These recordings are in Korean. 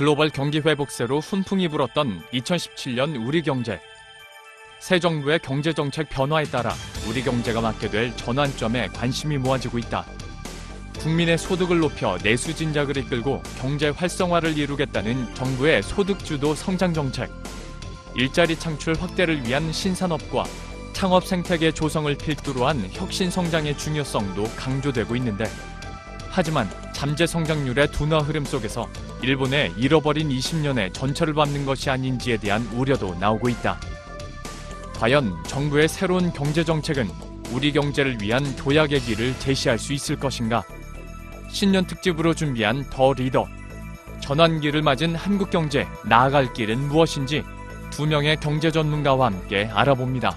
글로벌 경기 회복세로 훈풍이 불었던 2017년 우리 경제. 새 정부의 경제 정책 변화에 따라 우리 경제가 맞게 될 전환점에 관심이 모아지고 있다. 국민의 소득을 높여 내수 진작을 이끌고 경제 활성화를 이루겠다는 정부의 소득 주도 성장 정책. 일자리 창출 확대를 위한 신산업과 창업 생태계 조성을 필두로 한 혁신 성장의 중요성도 강조되고 있는데 하지만 잠재 성장률의 둔화 흐름 속에서 일본의 잃어버린 20년의 전철을 밟는 것이 아닌지에 대한 우려도 나오고 있다. 과연 정부의 새로운 경제 정책은 우리 경제를 위한 도약의 길을 제시할 수 있을 것인가? 신년 특집으로 준비한 더 리더. 전환기를 맞은 한국 경제 나아갈 길은 무엇인지 두 명의 경제 전문가와 함께 알아봅니다.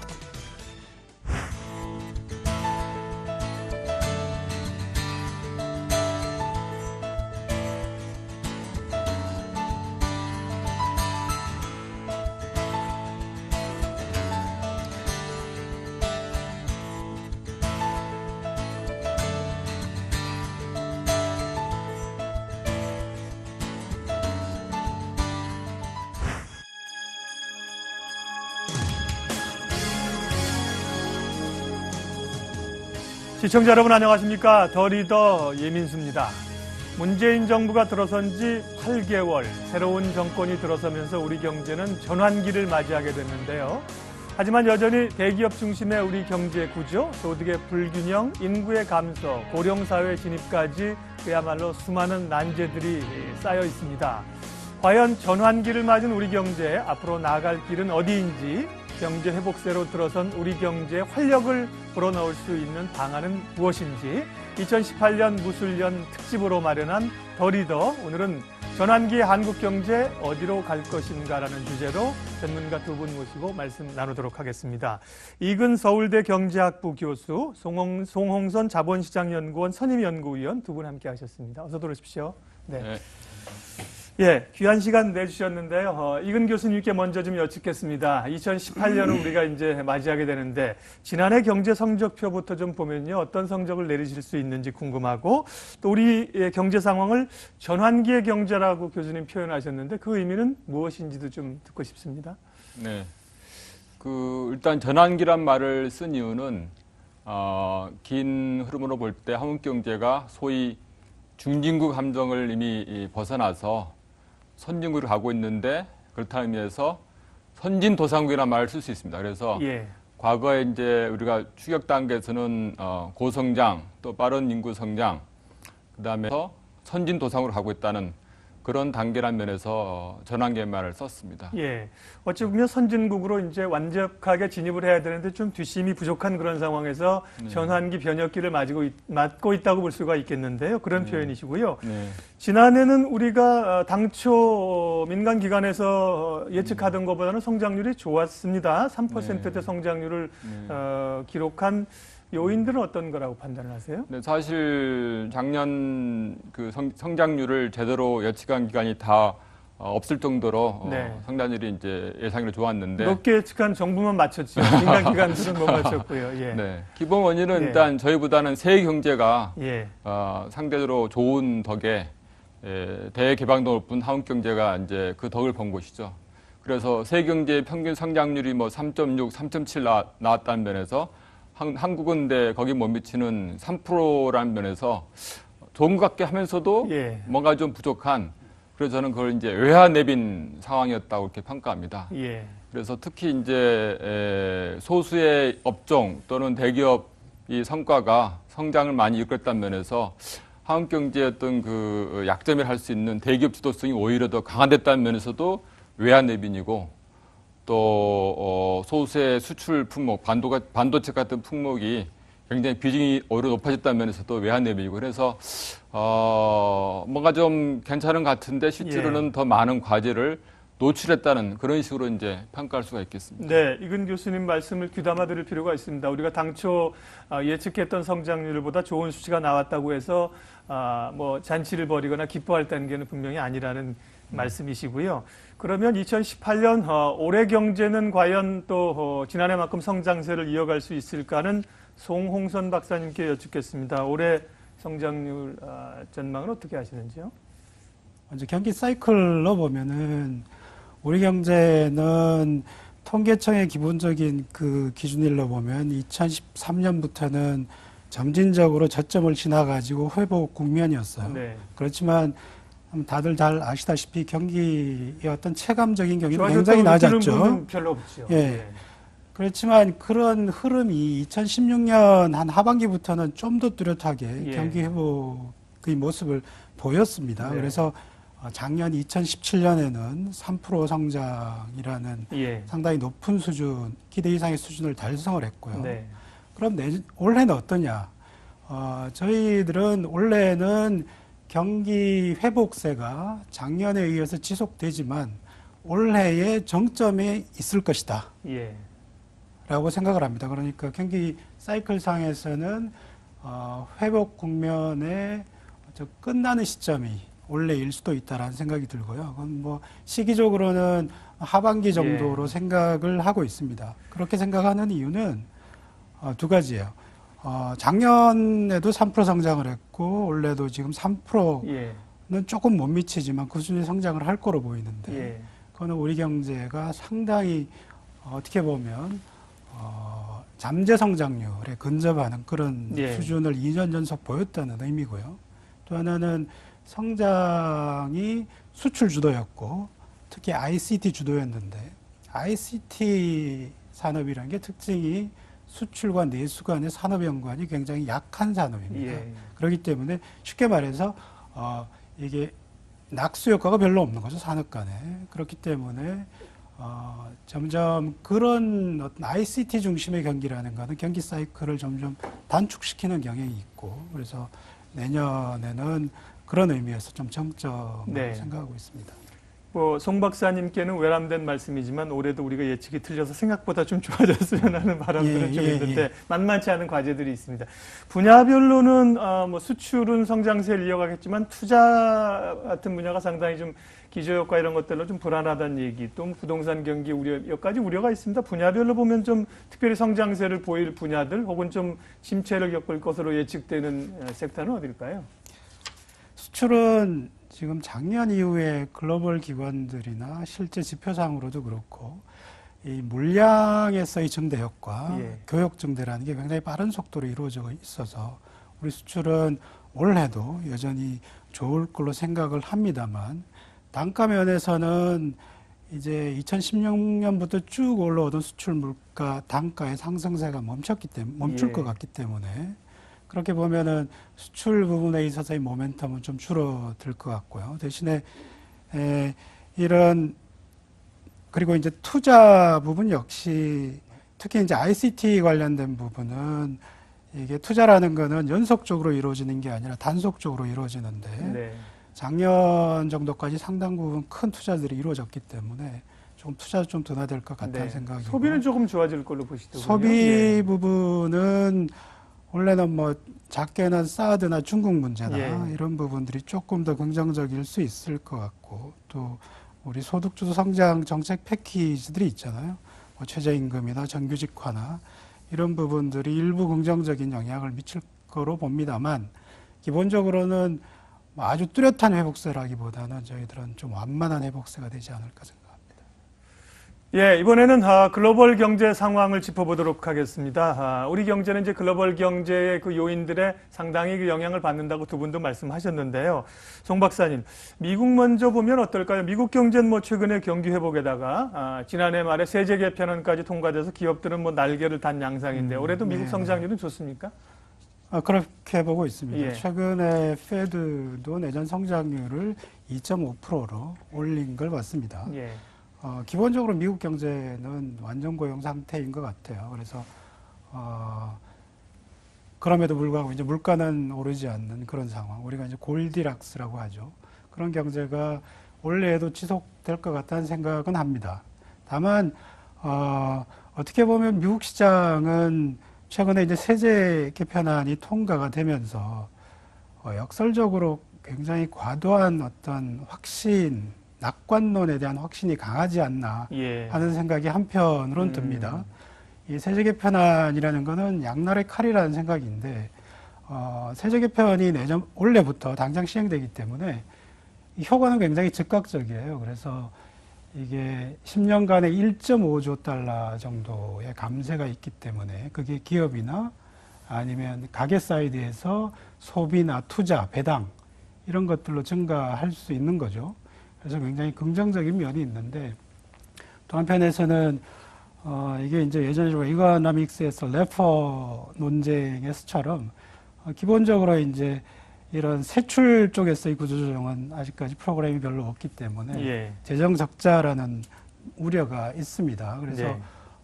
시청자 여러분 안녕하십니까. 더 리더 예민수입니다. 문재인 정부가 들어선 지 8개월, 새로운 정권이 들어서면서 우리 경제는 전환기를 맞이하게 됐는데요. 하지만 여전히 대기업 중심의 우리 경제 구조, 소득의 불균형, 인구의 감소, 고령사회 진입까지 그야말로 수많은 난제들이 쌓여 있습니다. 과연 전환기를 맞은 우리 경제 앞으로 나아갈 길은 어디인지 경제 회복세로 들어선 우리 경제의 활력을 불어넣을 수 있는 방안은 무엇인지 2018년 무술년 특집으로 마련한 더 리더 오늘은 전환기 한국 경제 어디로 갈 것인가라는 주제로 전문가 두 분 모시고 말씀 나누도록 하겠습니다. 이근 서울대 경제학부 교수, 송홍, 송홍선 자본시장연구원 선임연구위원 두 분 함께 하셨습니다. 어서 들어오십시오. 네. 네. 예, 귀한 시간 내주셨는데요. 어, 이근 교수님께 먼저 좀 여쭙겠습니다. 2018년을 우리가 이제 맞이하게 되는데 지난해 경제 성적표부터 좀 보면요, 어떤 성적을 내리실 수 있는지 궁금하고 또 우리의 경제 상황을 전환기의 경제라고 교수님 표현하셨는데 그 의미는 무엇인지도 좀 듣고 싶습니다. 네. 그 일단 전환기란 말을 쓴 이유는 어, 긴 흐름으로 볼 때 한국 경제가 소위 중진국 감정을 이미 이 벗어나서 선진국으로 가고 있는데 그렇다는 의미에서 선진 도상국이라는 말을 쓸 수 있습니다. 그래서 예, 과거에 이제 우리가 추격 단계에서는 어, 고성장 또 빠른 인구 성장 그다음에 선진 도상으로 가고 있다는 그런 단계란 면에서 어, 전환기의 말을 썼습니다. 예. 어찌 보면 선진국으로 이제 완벽하게 진입을 해야 되는데 좀 뒷심이 부족한 그런 상황에서 네. 전환기 변혁기를 맞고, 있, 맞고 있다고 볼 수가 있겠는데요. 그런 네. 표현이시고요. 네. 지난해는 우리가 어, 당초 민간 기관에서 어, 예측하던 것보다는 성장률이 좋았습니다. 3%대 네. 성장률을 네. 어, 기록한 요인들은 어떤 거라고 판단을 하세요? 네, 사실 작년 그 성, 성장률을 제대로 예측한 기간이 다 어, 없을 정도로 어, 네. 성장률이 이제 예상으로 좋았는데 높게 예측한 정부만 맞췄죠. 민간 기관들은 못 맞췄고요. 예. 네, 기본 원인은 예. 일단 저희보다는 세계 경제가 예. 어, 상대적으로 좋은 덕에 에, 대개방도 높은 한국 경제가 이제 그 덕을 본 것이죠. 그래서 세계 경제 평균 성장률이 뭐 3.6, 3.7 나, 나왔다는 면에서 한, 한국은 근데 거기 못 미치는 3%라는 면에서 좋은 것 같게 하면서도 예. 뭔가 좀 부족한 그래서 저는 그걸 이제 외화 내빈 상황이었다고 이렇게 평가합니다. 예. 그래서 특히 이제 에, 소수의 업종 또는 대기업 이 성과가 성장을 많이 이끌었다는 면에서 한국 경제의 어떤 그 약점이라 할수 있는 대기업 주도성이 오히려 더 강화됐다는 면에서도 외환 내빈이고 또 어, 소수의 수출 품목, 반도가, 반도체 같은 품목이 굉장히 비중이 오히려 높아졌다는 면에서도 외환 내빈이고 그래서 어, 뭔가 좀 괜찮은 것 같은데 실제로는 더 많은 과제를 노출했다는 그런 식으로 이제 평가할 수가 있겠습니다. 네, 이근 교수님 말씀을 귀담아 들을 필요가 있습니다. 우리가 당초 아, 예측했던 성장률보다 좋은 수치가 나왔다고 해서 아, 뭐 잔치를 벌이거나 기뻐할 단계는 분명히 아니라는 말씀이시고요. 그러면 2018년 어, 올해 경제는 과연 또 어, 지난해만큼 성장세를 이어갈 수 있을까는 송홍선 박사님께 여쭙겠습니다. 올해 성장률 아, 전망은 어떻게 하시는지요? 먼저 경기 사이클로 보면은 우리 경제는 통계청의 기본적인 그 기준일로 보면 2013년부터는 점진적으로 저점을 지나가지고 회복 국면이었어요. 네. 그렇지만 다들 잘 아시다시피 경기의 어떤 체감적인 경기는 굉장히 낮았죠. 별로 없죠. 예. 네. 그렇지만 그런 흐름이 2016년 한 하반기부터는 좀 더 뚜렷하게 예. 경기 회복의 모습을 보였습니다. 네. 그래서 어, 작년 2017년에는 3% 성장이라는 예. 상당히 높은 수준, 기대 이상의 수준을 달성을 했고요. 네. 그럼 내, 올해는 어떠냐? 어, 저희들은 올해는 경기 회복세가 작년에 의해서 지속되지만 올해의 정점에 있을 것이다. 예. 라고 생각을 합니다. 그러니까 경기 사이클 상에서는 어, 회복 국면의 저 끝나는 시점이 올해일 수도 있다라는 생각이 들고요. 그건 뭐 시기적으로는 하반기 정도로 예. 생각을 하고 있습니다. 그렇게 생각하는 이유는 어, 두 가지예요. 어, 작년에도 3% 성장을 했고 올해도 지금 3%는 예. 조금 못 미치지만 꾸준히 성장을 할 거로 보이는데 예. 그거는 우리 경제가 상당히 어, 어떻게 보면 어, 잠재 성장률에 근접하는 그런 예. 수준을 2년 연속 보였다는 의미고요. 또 하나는 성장이 수출 주도였고 특히 ICT 주도였는데 ICT 산업이라는 게 특징이 수출과 내수 간의 산업 연관이 굉장히 약한 산업입니다. 예. 그렇기 때문에 쉽게 말해서 어, 이게 낙수 효과가 별로 없는 거죠 산업 간에 그렇기 때문에 어, 점점 그런 어떤 ICT 중심의 경기라는 거는 경기 사이클을 점점 단축시키는 경향이 있고 그래서 내년에는 그런 의미에서 좀 정점을 네. 생각하고 있습니다. 뭐, 송 박사님께는 외람된 말씀이지만 올해도 우리가 예측이 틀려서 생각보다 좀 좋아졌으면 하는 바람들은 예, 좀 예, 있는데 예. 만만치 않은 과제들이 있습니다. 분야별로는 아, 뭐 수출은 성장세를 이어가겠지만 투자 같은 분야가 상당히 좀 기저효과 이런 것들로 좀 불안하다는 얘기, 또 부동산 경기 우려, 몇 가지 우려가 있습니다. 분야별로 보면 좀 특별히 성장세를 보일 분야들 혹은 좀 침체를 겪을 것으로 예측되는 어, 섹터는 어딜까요? 수출은 지금 작년 이후에 글로벌 기관들이나 실제 지표상으로도 그렇고 이 물량에서의 증대 효과, 예. 교역 증대라는 게 굉장히 빠른 속도로 이루어져 있어서 우리 수출은 올해도 여전히 좋을 걸로 생각을 합니다만 단가 면에서는 이제 2016년부터 쭉 올라오던 수출 물가 단가의 상승세가 멈췄기 때문에 멈출 예. 것 같기 때문에 그렇게 보면은 수출 부분에 있어서의 모멘텀은 좀 줄어들 것 같고요. 대신에 에, 이런 그리고 이제 투자 부분 역시 특히 이제 ICT 관련된 부분은 이게 투자라는 거는 연속적으로 이루어지는 게 아니라 단속적으로 이루어지는데 네. 작년 정도까지 상당 부분 큰 투자들이 이루어졌기 때문에 좀 투자 좀 둔화될 것 같다는 네. 생각이고 소비는 조금 좋아질 걸로 보시더군요. 소비 예. 부분은 원래는 뭐 작게는 사드나 중국 문제나 예. 이런 부분들이 조금 더 긍정적일 수 있을 것 같고 또 우리 소득주도 성장 정책 패키지들이 있잖아요. 뭐 최저임금이나 정규직화나 이런 부분들이 일부 긍정적인 영향을 미칠 거로 봅니다만 기본적으로는 뭐 아주 뚜렷한 회복세라기보다는 저희들은 좀 완만한 회복세가 되지 않을까 생각합니다. 예, 이번에는 아, 글로벌 경제 상황을 짚어보도록 하겠습니다. 아, 우리 경제는 이제 글로벌 경제의 그 요인들에 상당히 그 영향을 받는다고 두 분도 말씀하셨는데요. 송 박사님, 미국 먼저 보면 어떨까요? 미국 경제는 뭐 최근에 경기 회복에다가 아, 지난해 말에 세제 개편안까지 통과돼서 기업들은 뭐 날개를 단 양상인데 음, 올해도 미국 네, 성장률은 좋습니까? 아, 그렇게 보고 있습니다. 예. 최근에 페드도 내년 성장률을 2.5%로 올린 걸 봤습니다. 예. 어, 기본적으로 미국 경제는 완전 고용 상태인 것 같아요. 그래서 어, 그럼에도 불구하고 이제 물가는 오르지 않는 그런 상황. 우리가 이제 골디락스라고 하죠. 그런 경제가 올해에도 지속될 것 같다는 생각은 합니다. 다만 어, 어떻게 보면 미국 시장은 최근에 이제 세제 개편안이 통과가 되면서 어, 역설적으로 굉장히 과도한 어떤 확신, 낙관론에 대한 확신이 강하지 않나 예. 하는 생각이 한편으로는 음. 듭니다. 이 세제 개 편안이라는 거는 양날의 칼이라는 생각인데 어, 세제 개 편이 내년 올해부터 당장 시행되기 때문에 이 효과는 굉장히 즉각적이에요. 그래서 이게 10년간에 1.5조 달러 정도의 감세가 있기 때문에 그게 기업이나 아니면 가게 사이드에서 소비나 투자, 배당 이런 것들로 증가할 수 있는 거죠. 그래서 굉장히 긍정적인 면이 있는데 또 한편에서는 어, 이게 이제 예전에 좀 이거노믹스에서 레퍼 논쟁에서처럼 어, 기본적으로 이제 이런 세출 쪽에서의 구조조정은 아직까지 프로그램이 별로 없기 때문에 예. 재정 적자라는 우려가 있습니다. 그래서 네.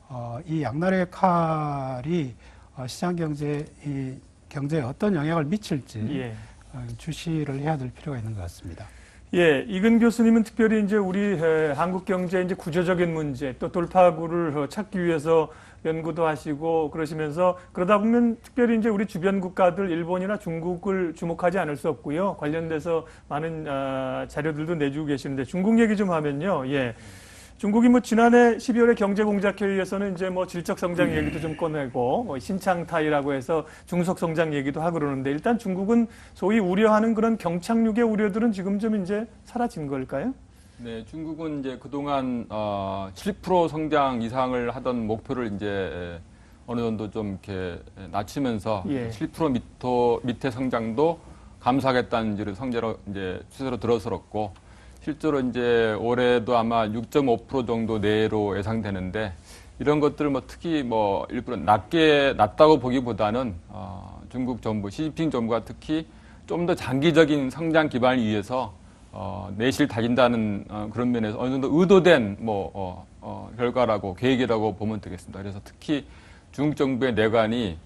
어, 이 양날의 칼이 어, 시장 경제 이 경제에 어떤 영향을 미칠지 예. 어, 주시를 해야 될 필요가 있는 것 같습니다. 예, 이근 교수님은 특별히 이제 우리 에, 한국 경제 이제 구조적인 문제 또 돌파구를 어, 찾기 위해서 연구도 하시고 그러시면서 그러다 보면 특별히 이제 우리 주변 국가들 일본이나 중국을 주목하지 않을 수 없고요. 관련돼서 많은 아, 자료들도 내주고 계시는데 중국 얘기 좀 하면요. 예. 중국이 뭐 지난해 12월에 경제공작회의에서는 이제 뭐 질적 성장 얘기도 좀 꺼내고 뭐 신창타이라고 해서 중속 성장 얘기도 하고 그러는데 일단 중국은 소위 우려하는 그런 경착륙의 우려들은 지금 좀 이제 사라진 걸까요? 네, 중국은 이제 그동안 어, 7% 성장 이상을 하던 목표를 이제 어느 정도 좀 이렇게 낮추면서 예. 7% 밑도 밑에 성장도 감사하겠다는 이제 성제로 이제 추세로 들어설었고 실제로 이제 올해도 아마 6.5% 정도 내로 예상되는데 이런 것들을 뭐 특히 뭐 일부러 낮게 낮다고 보기보다는 어, 중국 정부 시진핑 정부가 특히 좀 더 장기적인 성장 기반을 위해서 어, 내실 다진다는 어, 그런 면에서 어느 정도 의도된 뭐 어, 어, 결과라고 계획이라고 보면 되겠습니다. 그래서 특히 중국 정부의 내관이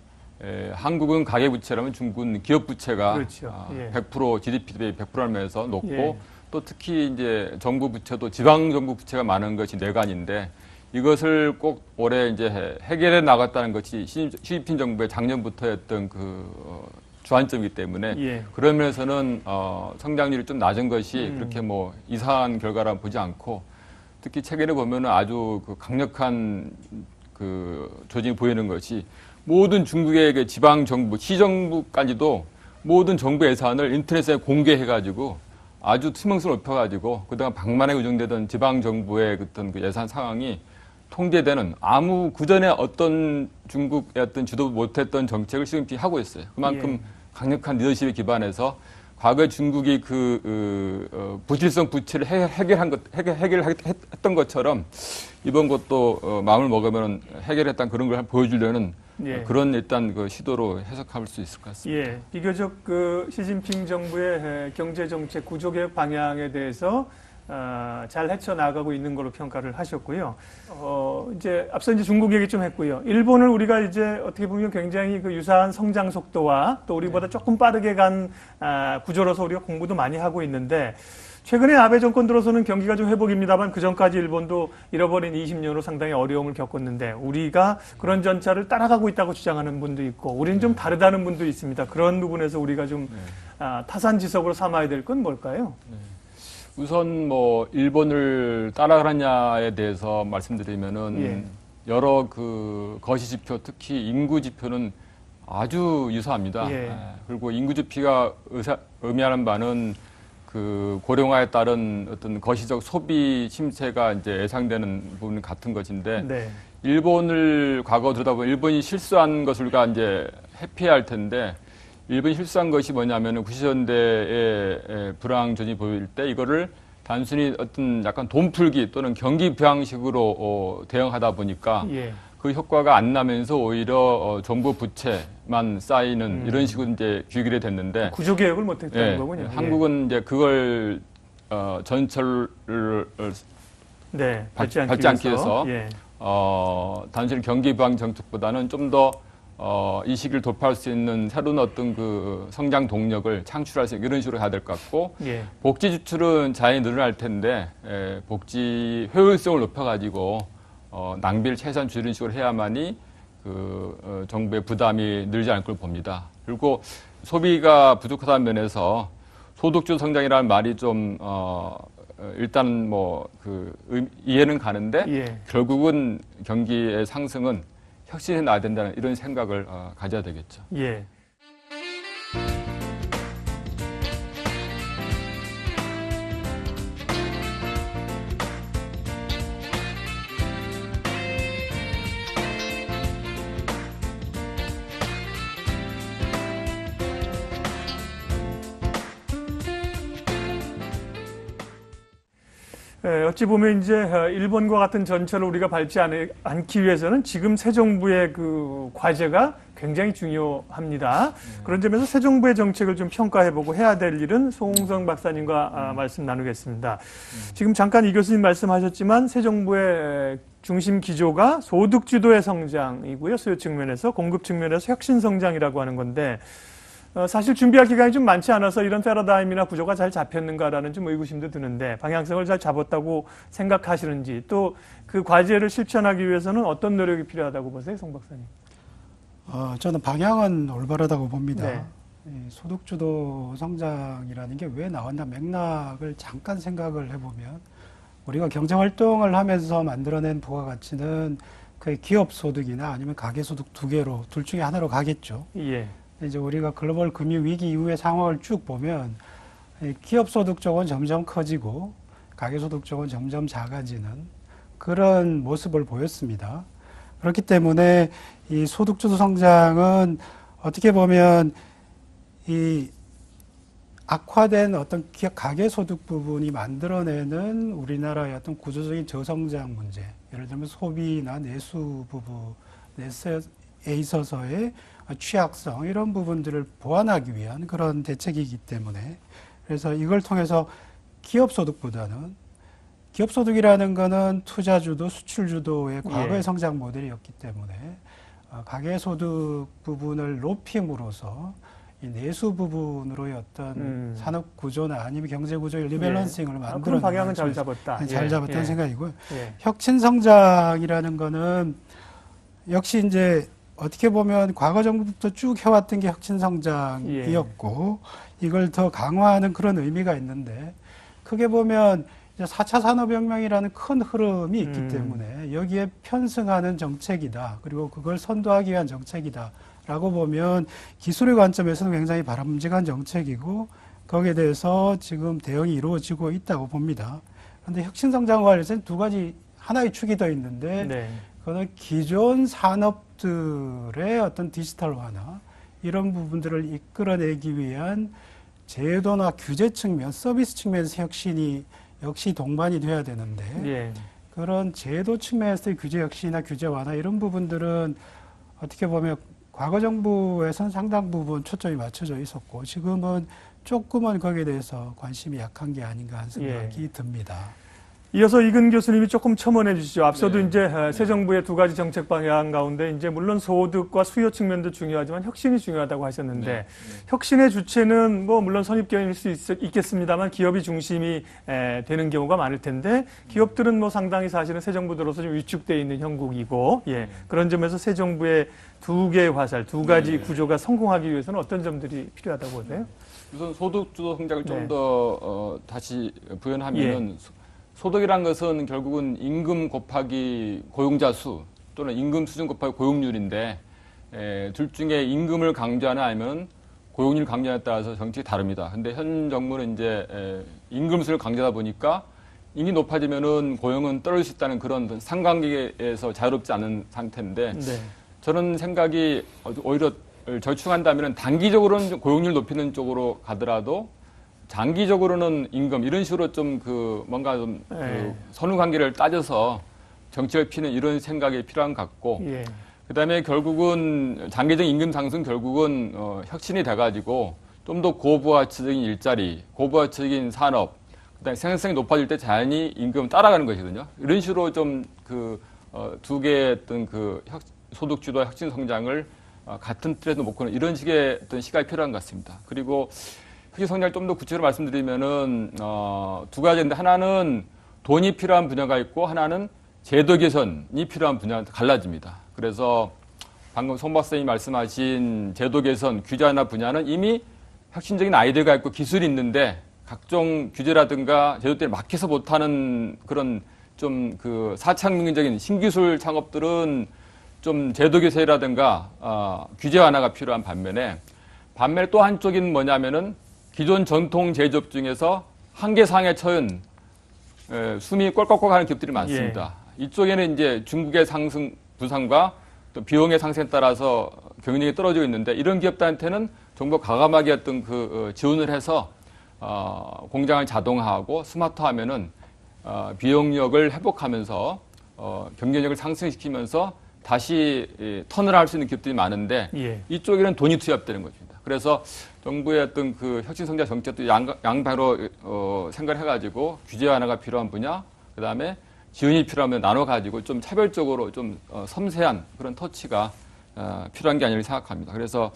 에, 한국은 가계 부채라면 중국은 기업 부채가 그렇죠. 아, 예. 100% GDP 대비 100%라면서 높고 예. 또 특히 이제 정부 부채도 지방 정부 부채가 많은 것이 내관인데 이것을 꼭 올해 이제 해- 해결해 나갔다는 것이 시- 시진핑 정부의 작년부터였던 그 어, 주안점이기 때문에 예. 그런 면에서는 어, 성장률이 좀 낮은 것이 음. 그렇게 뭐 이상한 결과라 보지 않고 특히 최근에 보면은 아주 그 강력한 그 조짐이 보이는 것이 모든 중국의 그 지방 정부, 시정부까지도 모든 정부 예산을 인터넷에 공개해가지고 아주 투명성을 높여가지고 그동안 방만에 의존되던 지방 정부의 어떤 그 예산 상황이 통제되는 아무 그전에 어떤 중국의 어떤 주도 못했던 정책을 시진핑이 하고 있어요. 그만큼 예. 강력한 리더십에 기반해서 과거에 중국이 그, 그 어, 부실성 부채를 해- 해결한 것 해결, 해결 했던 것처럼 이번 것도 어, 마음을 먹으면 해결했던 그런 걸 보여주려는 예. 그런 일단 그 시도로 해석할 수 있을 것 같습니다. 예, 비교적 그 시진핑 정부의 에, 경제 정책 구조 개혁 방향에 대해서 아, 잘 헤쳐나가고 있는 걸로 평가를 하셨고요. 어, 이제 앞서 이제 중국 얘기 좀 했고요. 일본을 우리가 이제 어떻게 보면 굉장히 그 유사한 성장 속도와 또 우리보다 조금 빠르게 간 아, 구조로서 우리가 공부도 많이 하고 있는데 최근에 아베 정권 들어서는 경기가 좀 회복입니다만 그 전까지 일본도 잃어버린 20년으로 상당히 어려움을 겪었는데 우리가 그런 전차를 따라가고 있다고 주장하는 분도 있고 우리는 좀 다르다는 분도 있습니다. 그런 부분에서 우리가 좀 아, 타산지석으로 삼아야 될 건 뭘까요? 우선 뭐 일본을 따라가느냐에 대해서 말씀드리면은 예. 여러 그 거시 지표 특히 인구 지표는 아주 유사합니다. 예. 예, 그리고 인구 지표가 의사, 의미하는 바는 그 고령화에 따른 어떤 거시적 소비 침체가 이제 예상되는 부분 같은 것인데 네. 일본을 과거 들여다보면 일본이 실수한 것을 우리가 이제 회피해야 할 텐데 일본이 실수한 것이 뭐냐면 은 90년대에 불황 조짐이 보일 때 이거를 단순히 어떤 약간 돈 풀기 또는 경기 부양식으로 어, 대응하다 보니까 예. 그 효과가 안 나면서 오히려 어, 정부 부채만 쌓이는 이런 식으로 이제 귀결이 됐는데 구조 개혁을 못했다는 예, 거군요. 한국은 이제 그걸 어, 전철을 예. 네, 밟- 밟지 않기, 위해서. 위해서. 예. 어, 단순히 경기 부양 정책보다는 좀더 어, 이 시기를 돌파할 수 있는 새로운 어떤 그 성장 동력을 창출할 수 있는 이런 식으로 가야 될 것 같고 예. 복지 지출은 자연히 늘어날 텐데 에, 복지 효율성을 높여가지고 어, 낭비를 최소한 줄이는 식으로 해야만이 그 어, 정부의 부담이 늘지 않을 걸 봅니다. 그리고 소비가 부족하다는 면에서 소득주 성장이라는 말이 좀 어, 어, 일단 뭐 그 이해는 가는데 예. 결국은 경기의 상승은 혁신해 나야 된다는 이런 생각을 어, 가져야 되겠죠. 예. 어찌 보면 이제 어, 일본과 같은 전철을 우리가 밟지 않, 않기 위해서는 지금 새 정부의 그 과제가 굉장히 중요합니다. 그런 점에서 새 정부의 정책을 좀 평가해보고 해야 될 일은 송웅성 박사님과 아, 말씀 나누겠습니다. 지금 잠깐 이 교수님 말씀하셨지만 새 정부의 중심 기조가 소득 주도의 성장이고요. 수요 측면에서 공급 측면에서 혁신 성장이라고 하는 건데 어, 사실 준비할 기간이 좀 많지 않아서 이런 패러다임이나 구조가 잘 잡혔는가라는 좀 의구심도 드는데 방향성을 잘 잡았다고 생각하시는지 또 그 과제를 실천하기 위해서는 어떤 노력이 필요하다고 보세요, 송 박사님? 어, 저는 방향은 올바르다고 봅니다. 네. 이 소득주도 성장이라는 게 왜 나왔나 맥락을 잠깐 생각을 해보면 우리가 경제 활동을 하면서 만들어낸 부가가치는 그 기업 소득이나 아니면 가계 소득 두 개로 둘 중에 하나로 가겠죠. 예, 이제 우리가 글로벌 금융 위기 이후의 상황을 쭉 보면 이 기업 소득 쪽은 점점 커지고 가계 소득 쪽은 점점 작아지는 그런 모습을 보였습니다. 그렇기 때문에 이 소득주도 성장은 어떻게 보면 이 악화된 어떤 기업 가계 소득 부분이 만들어내는 우리나라의 어떤 구조적인 저성장 문제, 예를 들면 소비나 내수 부분, 내수에 있어서의 취약성 이런 부분들을 보완하기 위한 그런 대책이기 때문에 그래서 이걸 통해서 기업 소득보다는 기업 소득이라는 거는 투자 주도, 수출 주도의 과거의 예. 성장 모델이었기 때문에 어, 가계 소득 부분을 높임으로써 이 내수 부분으로의 어떤 음. 산업 구조나 아니면 경제 구조의 리밸런싱을 아, 만들어 그런 방향은 잘 잡았다. 잘 예, 잡았다는 예, 생각이고요. 예. 혁신 성장이라는 거는 역시 이제 어떻게 보면 과거 정부부터 쭉 해왔던 게 혁신 성장이었고 이걸 더 강화하는 그런 의미가 있는데 크게 보면 이제 4차 산업혁명이라는 큰 흐름이 있기 음. 때문에 여기에 편승하는 정책이다. 그리고 그걸 선도하기 위한 정책이다. 라고 보면 기술의 관점에서는 굉장히 바람직한 정책이고 거기에 대해서 지금 대응이 이루어지고 있다고 봅니다. 그런데 혁신 성장과 관련해서는 두 가지 하나의 축이 더 있는데 네. 그거는 기존 산업 들의 어떤 디지털화나 이런 부분들을 이끌어내기 위한 제도나 규제 측면, 서비스 측면에서 혁신이 역시 동반이 돼야 되는데 예. 그런 제도 측면에서의 규제 혁신이나 규제 완화 이런 부분들은 어떻게 보면 과거 정부에서는 상당 부분 초점이 맞춰져 있었고 지금은 조금은 거기에 대해서 관심이 약한 게 아닌가 하는 생각이 예. 듭니다. 이어서 이근 교수님이 조금 첨언해 주시죠. 앞서도 네. 이제 어, 새 정부의 두 가지 정책 방향 가운데 이제 물론 소득과 수요 측면도 중요하지만 혁신이 중요하다고 하셨는데 네. 혁신의 주체는 뭐 물론 선입견일 수 있, 겠습니다만 기업이 중심이 에, 되는 경우가 많을 텐데 기업들은 뭐 상당히 사실은 새 정부 들어서 좀 위축돼 있는 형국이고 예 그런 점에서 새 정부의 두 개의 화살 두 가지 네. 구조가 성공하기 위해서는 어떤 점들이 필요하다고 보세요? 우선 소득 주도 성장을 네. 좀더 어, 다시 부연하면은 소- 소득이란 것은 결국은 임금 곱하기 고용자 수 또는 임금 수준 곱하기 고용률인데 에, 둘 중에 임금을 강조하나 아니면 고용률 강조하에 따라서 정책이 다릅니다. 근데 현 정부는 이제 에, 임금 수를 강조하다 보니까 임금이 높아지면은 고용은 떨어질 수 있다는 그런 상관계에서 자유롭지 않은 상태인데 네. 저는 생각이 오히려 절충한다면 단기적으로는 좀 고용률 높이는 쪽으로 가더라도 장기적으로는 임금 이런 식으로 좀 그 뭔가 좀그 네. 선후 관계를 따져서 정책을 피는 이런 생각이 필요한 것 같고 예. 그다음에 결국은 장기적인 임금 상승 결국은 어, 혁신이 돼가지고 좀 더 고부가치적인 일자리, 고부가치적인 산업, 그다음에 생산성이 높아질 때 자연히 임금 따라가는 것이거든요. 이런 식으로 좀그 어, 두 개의 어떤 그 혁, 소득 주도 혁신 성장을 어, 같은 틀에서 놓고는 이런 식의 어떤 시각이 필요한 것 같습니다. 그리고 혁신 성장을 좀 더 구체적으로 말씀드리면은 어, 두 가지인데 하나는 돈이 필요한 분야가 있고 하나는 제도 개선이 필요한 분야가 갈라집니다. 그래서 방금 송 박사님이 말씀하신 제도 개선, 규제 하나 분야는 이미 혁신적인 아이디어가 있고 기술이 있는데 각종 규제라든가 제도 때문에 막혀서 못하는 그런 좀 그 사창민적인 신기술 창업들은 좀 제도 개선이라든가 어, 규제 완화가 필요한 반면에 반면에 또 한쪽인 뭐냐면은 기존 전통 제조업 중에서 한계 상에 처한 에, 숨이 꼴깍꼴깍하는 기업들이 많습니다. 이쪽에는 이제 중국의 상승 부상과 또 비용의 상승에 따라서 경쟁력이 떨어지고 있는데 이런 기업들한테는 정부가 과감하게 어떤 그 어, 지원을 해서 어, 공장을 자동화하고 스마트화하면은 어, 비용력을 회복하면서 어, 경쟁력을 상승시키면서 다시 이, 턴을 할 수 있는 기업들이 많은데 예. 이쪽에는 돈이 투입되는 것입니다. 그래서 정부의 어떤 그 혁신 성장 정책도 양, 양방으로 어, 생각을 해가지고 규제 완화가 필요한 분야, 그 다음에 지원이 필요하면 나눠가지고 좀 차별적으로 좀 어, 섬세한 그런 터치가 어, 필요한 게 아니라 생각합니다. 그래서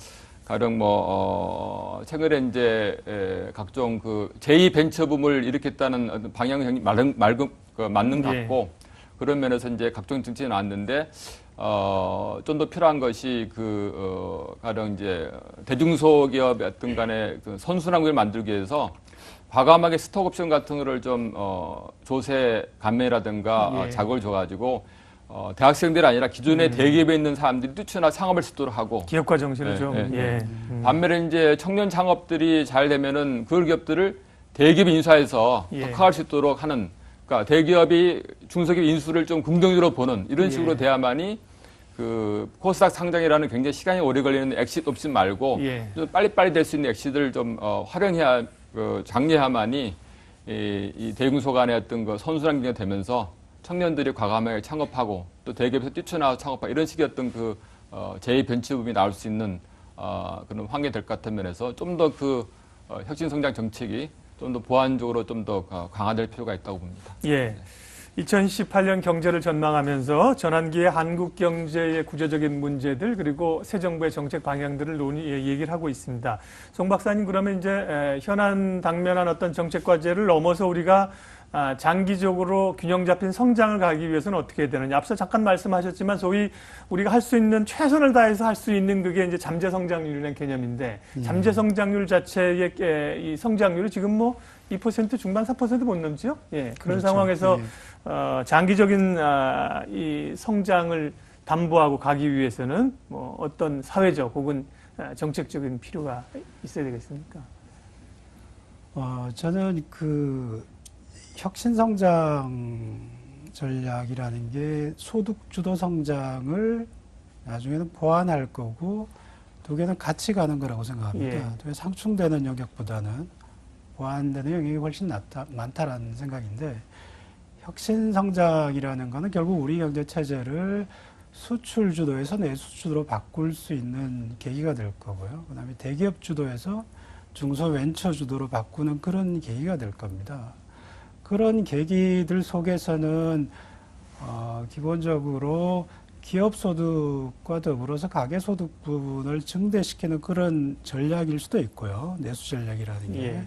가령 뭐 어, 최근에 이제 에, 각종 그 제2 벤처붐을 일으켰다는 방향이 맑은, 맑은 그 맞는 것 예. 같고 그런 면에서 이제 각종 정책이 나왔는데 어, 좀 더 필요한 것이 그, 어, 가령 이제 대중소기업의 어떤 간에 그 선순환을 만들기 위해서 과감하게 스톡 옵션 같은 거를 좀, 어, 조세 감매라든가 예. 어, 자극을 줘가지고 어, 대학생들이 아니라 기존에 대기업에 있는 사람들이 뛰쳐나 창업할 수 있도록 하고 기업가 정신을 네, 좀 네. 예. 음. 반면에 이제 청년 창업들이 잘 되면은 그 기업들을 대기업 인수해서 예. 더 커갈 수 있도록 하는 그러니까 대기업이 중소기업 인수를 좀 긍정적으로 보는 이런 식으로 예. 돼야만이 그 코스닥 상장이라는 굉장히 시간이 오래 걸리는 엑시트 옵션 말고 예. 좀 빨리빨리 될 수 있는 엑시트를 좀 어, 활용해야 그 장려해야만이 이, 이 대중소 간의 어떤 그 선순환 기가 되면서 청년들이 과감하게 창업하고 또 대기업에서 뛰쳐나와 창업하고 이런 식의 어떤 그 어, 제2 벤처붐이 나올 수 있는 어, 그런 환경이 될 것 같은 면에서 좀 더그 어, 혁신 성장 정책이 좀 더 보완적으로 좀 더 강화될 필요가 있다고 봅니다. 예. 2018년 경제를 전망하면서 전환기의 한국 경제의 구조적인 문제들 그리고 새 정부의 정책 방향들을 논의 예, 얘기를 하고 있습니다. 송 박사님 그러면 이제 에, 현안 당면한 어떤 정책 과제를 넘어서 우리가 아, 장기적으로 균형 잡힌 성장을 가기 위해서는 어떻게 해야 되느냐. 앞서 잠깐 말씀하셨지만 소위 우리가 할 수 있는 최선을 다해서 할 수 있는 그게 이제 잠재 성장률이라는 개념인데 잠재 성장률 자체의 에, 이 성장률이 지금 뭐 2% 중반 4%못 넘죠? 예. 그런 그렇죠. 상황에서 예. 어, 장기적인 아, 이 성장을 담보하고 가기 위해서는 뭐 어떤 사회적 혹은 아, 정책적인 필요가 있어야 되겠습니까? 어, 저는 그 혁신성장 전략이라는 게 소득주도 성장을 나중에는 보완할 거고 두 개는 같이 가는 거라고 생각합니다. 예. 상충되는 영역보다는 보완되는 영역이 훨씬 낫다, 많다라는 생각인데 혁신성장이라는 거는 결국 우리 경제 체제를 수출 주도에서 내수 주도로 바꿀 수 있는 계기가 될 거고요. 그 다음에 대기업 주도에서 중소 벤처 주도로 바꾸는 그런 계기가 될 겁니다. 그런 계기들 속에서는 어, 기본적으로 기업 소득과 더불어서 가계 소득 부분을 증대시키는 그런 전략일 수도 있고요. 내수 전략이라는 게. 예.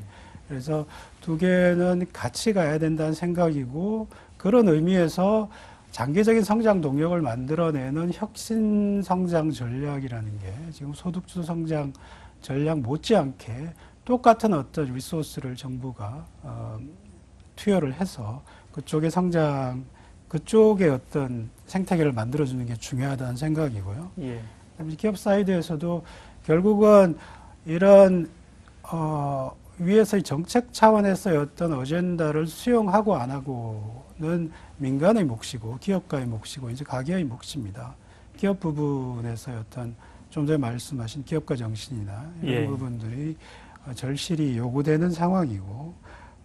그래서 두 개는 같이 가야 된다는 생각이고 그런 의미에서 장기적인 성장 동력을 만들어내는 혁신 성장 전략이라는 게 지금 소득주도 성장 전략 못지않게 똑같은 어떤 리소스를 정부가 어, 투여를 해서 그쪽의 성장 그쪽의 어떤 생태계를 만들어주는 게 중요하다는 생각이고요. 예. 기업 사이드에서도 결국은 이런 어, 위에서의 정책 차원에서의 어떤 어젠다를 수용하고 안 하고는 민간의 몫이고 기업가의 몫이고 이제 가계의 몫입니다. 기업 부분에서의 어떤 좀 전에 말씀하신 기업가 정신이나 이런 예. 부분들이 어, 절실히 요구되는 상황이고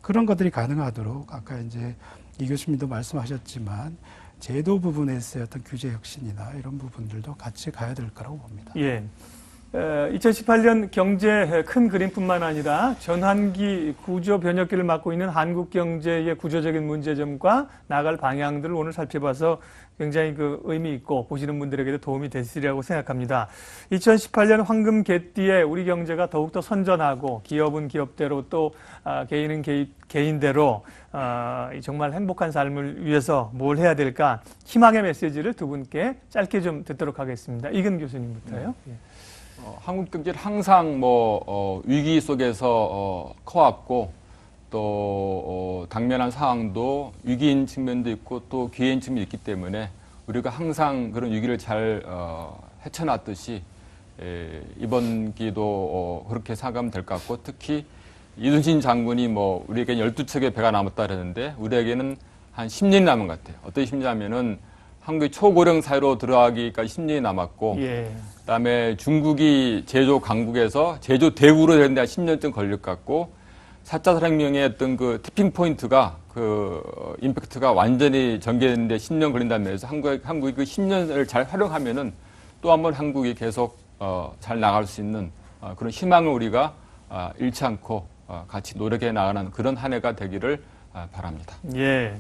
그런 것들이 가능하도록 아까 이제 이 교수님도 말씀하셨지만 제도 부분에서의 어떤 규제 혁신이나 이런 부분들도 같이 가야 될 거라고 봅니다. 예. 2018년 경제 큰 그림뿐만 아니라 전환기 구조 변혁기를 맡고 있는 한국 경제의 구조적인 문제점과 나갈 방향들을 오늘 살펴봐서 굉장히 그 의미 있고 보시는 분들에게도 도움이 됐으리라고 생각합니다. 2018년 황금 개띠에 우리 경제가 더욱더 선전하고 기업은 기업대로 또 아, 개인은 개인, 개인대로 아, 이 정말 행복한 삶을 위해서 뭘 해야 될까 희망의 메시지를 두 분께 짧게 좀 듣도록 하겠습니다. 이근 교수님부터요. 예. 어, 한국 경제는 항상 뭐 어, 위기 속에서 어, 커왔고 또 어, 당면한 상황도 위기인 측면도 있고 또 기회인 측면이 있기 때문에 우리가 항상 그런 위기를 잘 어, 헤쳐났듯이 에, 이번 기도 어, 그렇게 생각하면 될 것 같고 특히 이순신 장군이 뭐 우리에게 12척의 배가 남았다 그러는데 우리에게는 한 10년이 남은 것 같아요. 어떤 10년이냐면은 한국이 초고령 사회로 들어가기까지 10년이 남았고 예. 그다음에 중국이 제조 강국에서 제조 대국으로 되는 데 한 10년쯤 걸릴 것 같고 4차 산업혁명의 어떤 그 티핑 포인트가 그 어, 임팩트가 완전히 전개되는데 10년 걸린다는 면에서 한국, 한국이 그 10년을 잘 활용하면은 또 한번 한국이 계속 어, 잘 나갈 수 있는 어, 그런 희망을 우리가 아, 잃지 않고 어, 같이 노력해 나가는 그런 한 해가 되기를 아, 바랍니다. 예.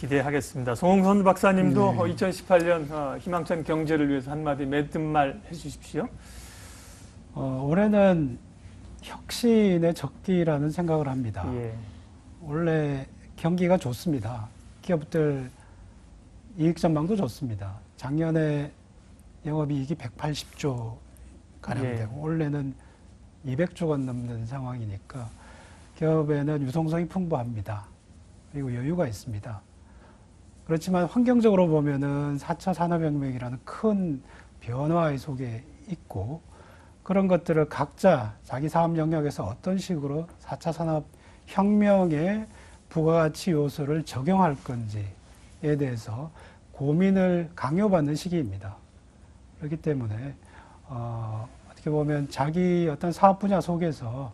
기대하겠습니다. 송홍선 박사님도 네. 2018년 어, 희망찬 경제를 위해서 한마디 맺든 말 해주십시오. 어, 올해는 혁신의 적기라는 생각을 합니다. 예. 원래 경기가 좋습니다. 기업들 이익 전망도 좋습니다. 작년에 영업이익이 180조 가량 예. 되고 올해는 200조 원 넘는 상황이니까 기업에는 유동성이 풍부합니다. 그리고 여유가 있습니다. 그렇지만 환경적으로 보면은 4차 산업혁명이라는 큰 변화의 속에 있고 그런 것들을 각자 자기 사업 영역에서 어떤 식으로 4차 산업혁명의 부가가치 요소를 적용할 건지에 대해서 고민을 강요받는 시기입니다. 그렇기 때문에 어, 어떻게 보면 자기 어떤 사업 분야 속에서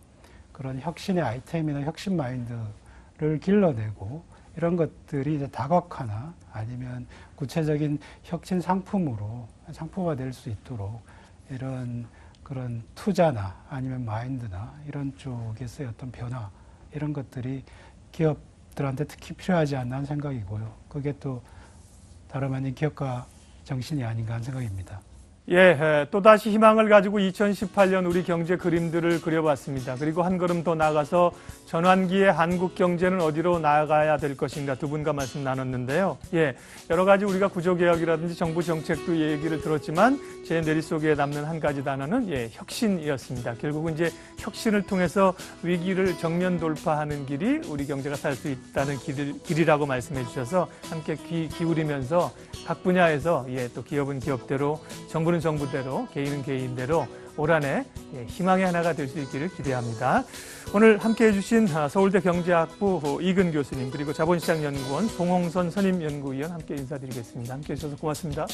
그런 혁신의 아이템이나 혁신 마인드를 길러내고 이런 것들이 이제 다각화나 아니면 구체적인 혁신 상품으로 상품화될 수 있도록 이런 그런 투자나 아니면 마인드나 이런 쪽에서의 어떤 변화 이런 것들이 기업들한테 특히 필요하지 않나 하는 생각이고요. 그게 또 다름 아닌 기업가 정신이 아닌가 하는 생각입니다. 예, 에, 또다시 희망을 가지고 2018년 우리 경제 그림들을 그려봤습니다. 그리고 한 걸음 더 나가서 전환기의 한국 경제는 어디로 나아가야 될 것인가 두 분과 말씀 나눴는데요. 예, 여러 가지 우리가 구조개혁이라든지 정부 정책도 얘기를 들었지만 제 내릿속에 남는 한 가지 단어는 예, 혁신이었습니다. 결국은 이제 혁신을 통해서 위기를 정면 돌파하는 길이 우리 경제가 살 수 있다는 길, 길이라고 말씀해 주셔서 함께 귀 기울이면서 각 분야에서 예, 또 기업은 기업대로 정부는 정부대로 개인은 개인대로 올 한해 예, 희망의 하나가 될 수 있기를 기대합니다. 오늘 함께해 주신 아, 서울대 경제학부 이근 교수님 그리고 자본시장연구원 송홍선 선임연구위원 함께 인사드리겠습니다. 함께해 주셔서 고맙습니다.